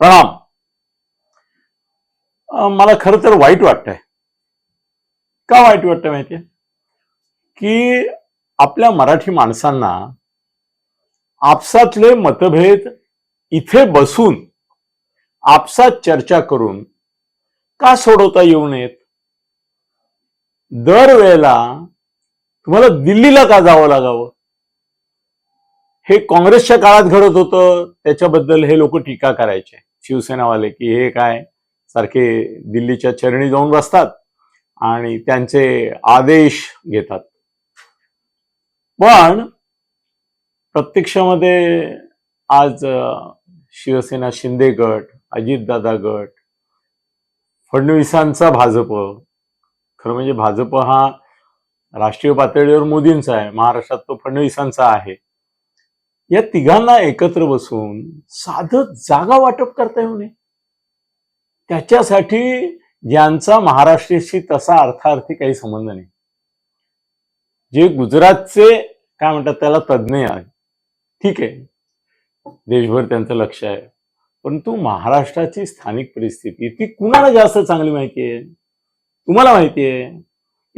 प्रणाम. मला खरं तर वाईट वाटतंय. का वाईट वाटतंय माहितीये? की आपल्या मराठी माणसांना आपसातले मतभेद इथे बसून आपसात चर्चा करून का सोडवता येऊ नयेत? दरवेळेला तुम्हाला दिल्लीला का जावं लागावं? हे काँग्रेसच्या काळात घडत होतं त्याच्याबद्दल हे लोक टीका करायचे. शिवसेनावाले की हे काय सारखे दिल्लीच्या चरणी जाऊन बसतात आणि त्यांचे आदेश घेतात. पण प्रत्यक्षामध्ये आज शिवसेना शिंदे गट अजितदादा गट फडणवीसांचा भाजप खरं म्हणजे भाजप हा राष्ट्रीय पातळीवर मोदींचा आहे. महाराष्ट्रात तो फडणवीसांचा आहे. या तिघांना एकत्र बसून साधं जागा वाटप करता येऊ नये. त्याच्यासाठी ज्यांचा महाराष्ट्राशी तसा अर्थार्थी काही संबंध नाही. जे गुजरातचे काय म्हणतात त्याला तज्ज्ञ आहे ठीक आहे. देशभर त्यांचं लक्ष आहे. परंतु महाराष्ट्राची स्थानिक परिस्थिती ती कुणाला जास्त चांगली माहिती आहे? तुम्हाला माहिती आहे.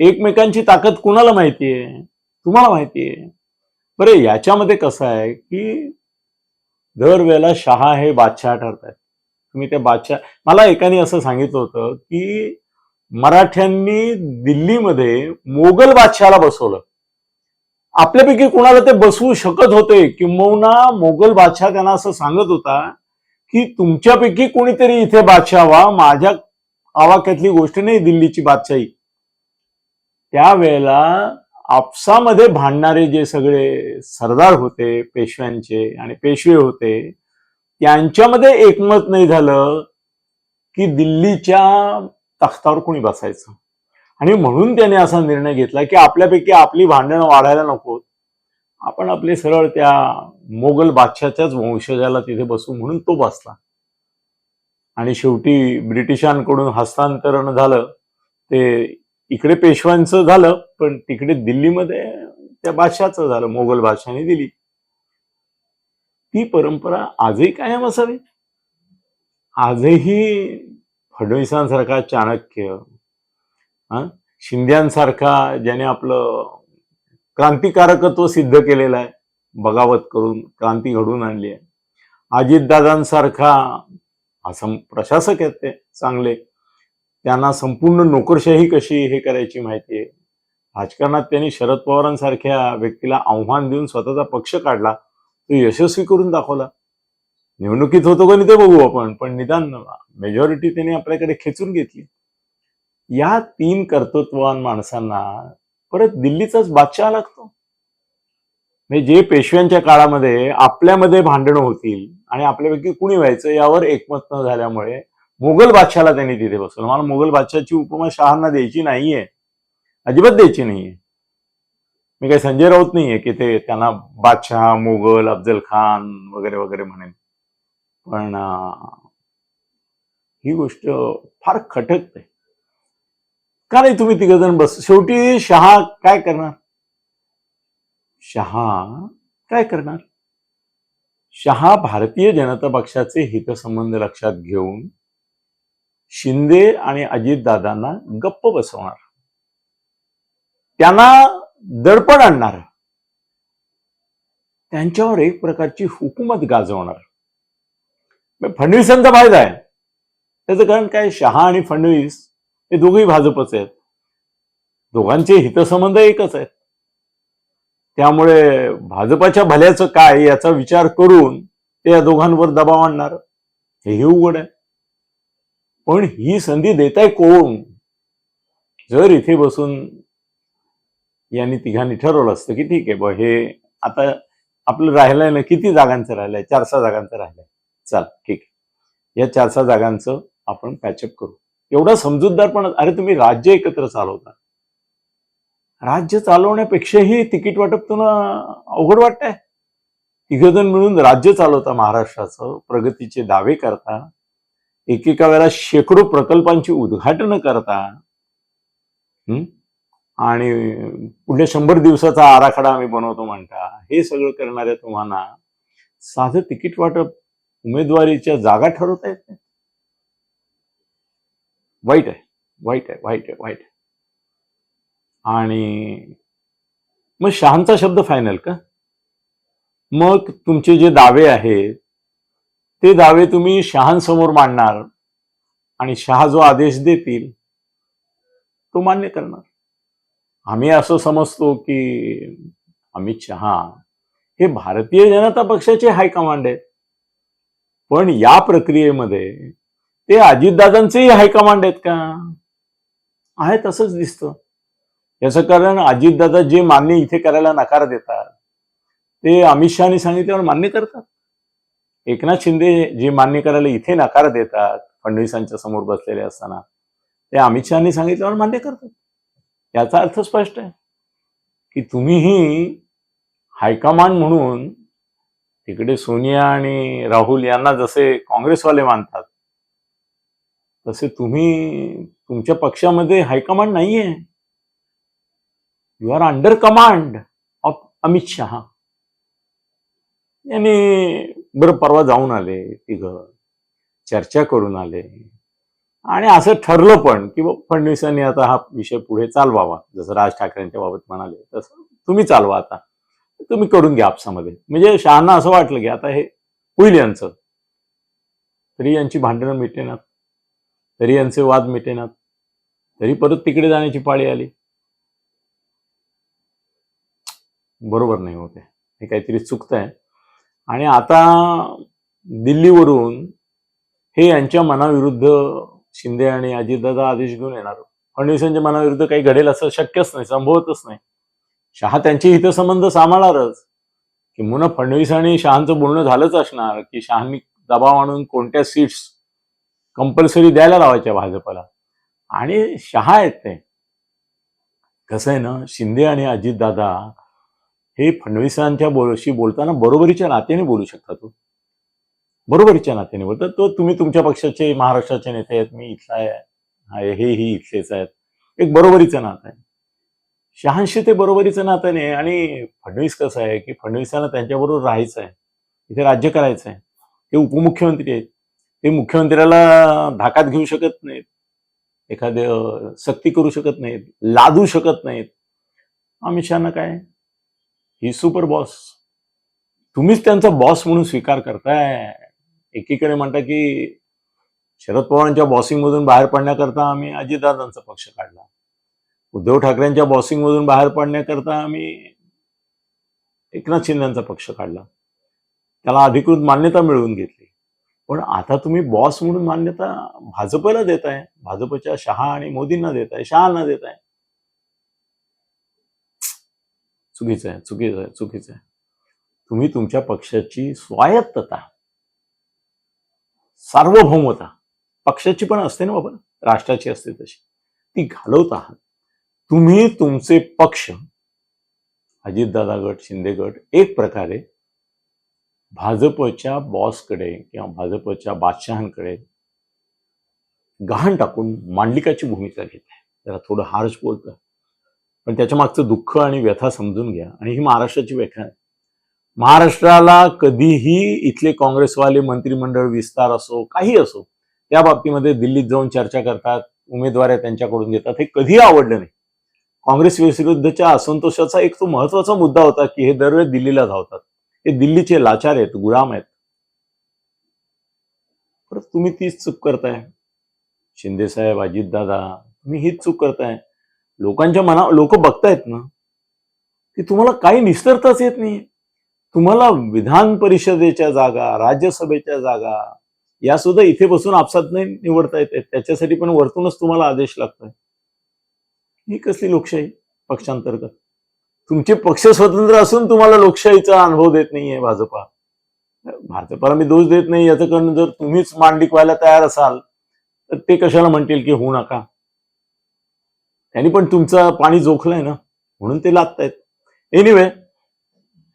एकमेकांची ताकद कुणाला माहिती आहे? तुम्हाला माहिती आहे. बरं याच्यामध्ये कसं आहे की दरवेळेला शहा हे बादशाह ठरतात तुम्ही त्या बादशाह मला एकाने असं सांगितलं होतं की मराठ्यांनी दिल्लीमध्ये मोगल बादशहाला बसवलं. आपल्यापैकी कुणाला ते बसवू शकत होते किंबहुना मोगल बादशाह त्यांना असं सांगत होता की तुमच्यापैकी कोणीतरी इथे बादशाह व्हा माझ्या आवाक्यातली गोष्ट नाही दिल्लीची बादशाही. त्यावेळेला आपसामध्ये भांडणारे जे सगळे सरदार होते पेशव्यांचे आणि पेशवे होते त्यांच्यामध्ये एकमत नाही झालं की दिल्लीच्या तख्तावर कोणी बसायचं. आणि म्हणून त्याने असा निर्णय घेतला की आपल्यापैकी आपली भांडणं वाढायला नको. आपण आपले सरळ त्या मोगल बादशाच्याच वंशजाला तिथे बसू म्हणून तो बसला. आणि शेवटी ब्रिटिशांकडून हस्तांतरण झालं. ते इकडे पेशव्यांचं झालं पण तिकडे दिल्लीमध्ये त्या बादशाचं झालं मोगल भाषाने दिली. ती परंपरा आजही कायम असावी. आजही फडणवीसांसारखा चाणक्य हा शिंद्यांसारखा ज्याने आपलं क्रांतिकारकत्व सिद्ध केलेलं आहे बगावत करून क्रांती घडवून आणली आहे. अजितदादांसारखा असं प्रशासक आहेत ते चांगले. त्यांना संपूर्ण नोकरशाही कशी हे करायची माहिती आहे? राजकारणात त्यांनी शरद पवारांसारख्या व्यक्तीला आव्हान देऊन स्वतःचा पक्ष काढला तो यशस्वी करून दाखवला. निवडणुकीत होतो का नाही ते बघू आपण पण निदान मेजॉरिटी त्यांनी आपल्याकडे खेचून घेतली. या तीन कर्तृत्ववान माणसांना परत दिल्लीचाच बादशाह लागतो. म्हणजे जे पेशव्यांच्या काळामध्ये आपल्यामध्ये भांडणं होतील आणि आपल्यापैकी कुणी व्हायचं यावर एकमत न झाल्यामुळे मुघल बादशाला त्यांनी तिथे बसवलं. मला मुघल बादशाची उपमा शहांना द्यायची नाहीये. अजिबात द्यायची नाहीये. मी काही संजय राऊत नाहीये की ते त्यांना बादशाह मोगल अफजल खान वगैरे वगैरे म्हणेन. पण ही गोष्ट फार खटकते. का नाही तुम्ही तिघ जण बस शेवटी शहा काय करणार? शहा काय करणार? शहा भारतीय जनता पक्षाचे हितसंबंध लक्षात घेऊन शिंदे आणि अजितदादांना गप्प बसवणार. त्यांना दडपण आणणार. त्यांच्यावर एक प्रकारची हुकूमत गाजवणार. फडणवीसांचा फायदा आहे. त्याचं कारण काय? शहा आणि फडणवीस हे दोघेही भाजपचे आहेत. दोघांचे हितसंबंध एकच आहेत. त्यामुळे भाजपाच्या भल्याचं काय याचा विचार करून ते या दोघांवर दबाव आणणार. हेही उघड आहे. पण ही संधी देताय कोण? जर इथे बसून यांनी तिघांनी ठरवलं असतं की ठीक आहे ब हे आता आपलं राहिलंय ना किती जागांचं राहिलंय? चार सहा जागांचं राहिलंय. चल ठीक आहे. या चार सहा जागांचं आपण पॅचअप करू. एवढा समजूतदारपणा अरे तुम्ही राज्य एकत्र चालवता. राज्य चालवण्यापेक्षाही तिकीट वाटप तुला अवघड वाटतंय? तिघजण मिळून राज्य चालवता महाराष्ट्राचं प्रगतीचे दावे करता. एकेका वेळेला शेकडो प्रकल्पांची उद्घाटनं करता आणि पुढल्या शंभर दिवसाचा आराखडा आम्ही बनवतो म्हणता हे सगळं करणाऱ्या तुम्हाला साधं तिकीट वाटप उमेदवारीच्या जागा ठरवता येत नाही वाईट आहे वाईट आहे वाईट आहे वाईट आहे. आणि मग शहांचा शब्द फायनल का? मग तुमचे जे दावे आहेत ते दावे तुम्ही शहांसमोर मांडणार आणि शहा जो आदेश देतील तो मान्य करणार. आम्ही असं समजतो की अमित शहा हे भारतीय जनता पक्षाचे हायकमांड आहेत. पण या प्रक्रियेमध्ये ते अजितदादांचेही हायकमांड आहेत का? आहे तसंच दिसतं. याचं कारण अजितदादा जे मान्य इथे करायला नकार देतात ते अमित शहानी सांगितल्यावर मान्य करतात. एकनाथ शिंदे जे मान्य करायला इथे नकार देतात फडणवीसांच्या समोर बसलेले असताना ते अमित शहानी सांगितल्यावर मान्य करतात. याचा अर्थ स्पष्ट आहे की तुम्हीही हायकमांड म्हणून तिकडे सोनिया आणि राहुल यांना जसे काँग्रेसवाले मानतात तसे तुम्ही तुमच्या पक्षामध्ये हायकमांड नाहीये. You are under command of Amit Shah यांनी बरं परवा जाऊन आले तिघं. चर्चा करून आले. आणि असं ठरलं पण की बुवा फडणवीसांनी आता हा विषय पुढे चालवावा. जसं राज ठाकरेंच्या बाबत म्हणाले तसं तुम्ही चालवा आता. तुम्ही करून घ्या आपसामध्ये. म्हणजे शहांना असं वाटलं की आता हे होईल यांचं. तरी यांची भांडणं मिटेनात. तरी यांचे वाद मिटेनात. तरी परत तिकडे जाण्याची पाळी आली. बरोबर नाही होते हे काहीतरी चुकत आहे आणि आता दिल्लीवरून हे यांच्या मनाविरुद्ध शिंदे आणि अजितदादा आदेश घेऊन येणार. फडणवीसांच्या मनाविरुद्ध काही घडेल असं शक्यच नाही संभवतच नाही. शहा त्यांचे हितसंबंध सांभाळणारच. किंवा फडणवीस आणि शहांचं बोलणं झालंच असणार की शहांनी दबाव आणून कोणत्या सीट्स कंपल्सरी द्यायला लावायच्या भाजपला. आणि शहा आहेत ते. कसं आहे ना शिंदे आणि अजितदादा हे फडणवीसांच्या बोलशी बोलताना बरोबरीच्या नात्याने बोलू शकता तो. बरोबरीच्या नात्याने बोलतात. तो तुम्ही तुमच्या पक्षाचे महाराष्ट्राचे नेते आहेत मी इथला आहे हे ही इथलेच आहेत. एक बरोबरीचं नातं आहे. शहांशी ते बरोबरीचं नातं नाही. आणि फडणवीस कसं आहे की फडणवीसांना त्यांच्याबरोबर राहायचं आहे. इथे राज्य करायचं आहे. ते उपमुख्यमंत्री आहेत. ते मुख्यमंत्र्याला धाकात घेऊ शकत नाहीत. एखादे सक्ती करू शकत नाहीत. लादू शकत नाहीत. अमित शहाना काय? ही सुपर बॉस तुम्हीच त्यांचा बॉस म्हणून स्वीकार करताय. एकीकडे म्हणता की शरद पवारांच्या बॉसिंगमधून बाहेर पडण्याकरता आम्ही अजितदादांचा पक्ष काढला. उद्धव ठाकरेंच्या बॉसिंगमधून बाहेर पडण्याकरता आम्ही एकनाथ शिंदेचा पक्ष काढला. त्याला अधिकृत मान्यता मिळवून घेतली. पण आता तुम्ही बॉस म्हणून मान्यता भाजपला देताय. भाजपच्या शहा आणि मोदींना देताय शहाना देताय. चुकीचं आहे चुकीचं आहे चुकीचं आहे. तुम्ही तुमच्या पक्षाची स्वायत्तता सार्वभौमता पक्षाची पण असते ना बाबा राष्ट्राची असते तशी. ती घालवत आहात. तुम्ही तुमचे पक्ष अजितदादा गट शिंदे गट एक प्रकारे भाजपच्या बॉसकडे किंवा भाजपच्या बादशहांकडे गहाण टाकून मांडलिकाची भूमिका घेत आहे जरा थोडं हार्श बोलतं पण त्याच्या मागचं दुःख आणि व्यथा समजून घ्या. आणि ही महाराष्ट्राची व्याख्या आहे. महाराष्ट्राला कधीही इथले काँग्रेसवाले मंत्रिमंडळ विस्तार असो काही असो त्या बाबतीमध्ये दिल्लीत जाऊन चर्चा करतात उमेदवाऱ्या त्यांच्याकडून घेतात हे कधीही आवडलं नाही. काँग्रेस विरुद्धच्या असंतोषाचा एक तो महत्त्वाचा मुद्दा होता की हे दरवेळेस दिल्लीला धावतात. हे दिल्लीचे लाचार आहेत गुलाम आहेत. परत तुम्ही तीच चूक करताय. शिंदेसाहेब अजितदादा तुम्ही हीच चूक करताय. लोकांच्या मना लोक बघतायत ना की तुम्हाला काही निस्तरताच येत नाही तुम्हाला विधान परिषदेच्या जागा राज्यसभेच्या जागा या सुद्धा इथे बसून आपसात नाही निवडता येत आहेत. त्याच्यासाठी पण वरतूनच तुम्हाला आदेश लागतोय. ही कसली लोकशाही पक्षांतर्गत? तुमचे पक्ष स्वतंत्र असून तुम्हाला लोकशाहीचा अनुभव देत नाहीये भाजपा. भाजपाला मी दोष देत नाही याचं कारण जर तुम्हीच मांडलिक व्हायला तयार असाल तर ते कशाला म्हणतील की होऊ नका? त्यांनी पण तुमचं पाणी जोखलंय ना? म्हणून ते लादतायत. एनिवे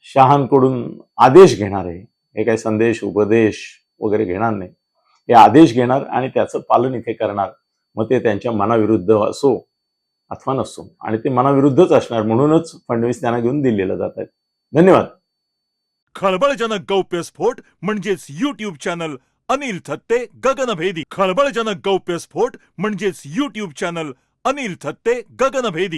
शहांकडून आदेश घेणार आहे. हे काही संदेश उपदेश वगैरे घेणार नाही. हे आदेश घेणार आणि त्याचं पालन इथे करणार. मग ते त्यांच्या मनाविरुद्ध असो अथवा नसो. आणि ते मनाविरुद्धच असणार. म्हणूनच फडणवीस त्यांना घेऊन दिल्लीला जात आहेत. धन्यवाद. खळबळजनक गौप्यस्फोट म्हणजेच युट्यूब चॅनल अनिल थत्ते गगनभेदी. खळबळजनक गौप्यस्फोट म्हणजेच युट्यूब चॅनल अनिल थत्ते गगनभेदी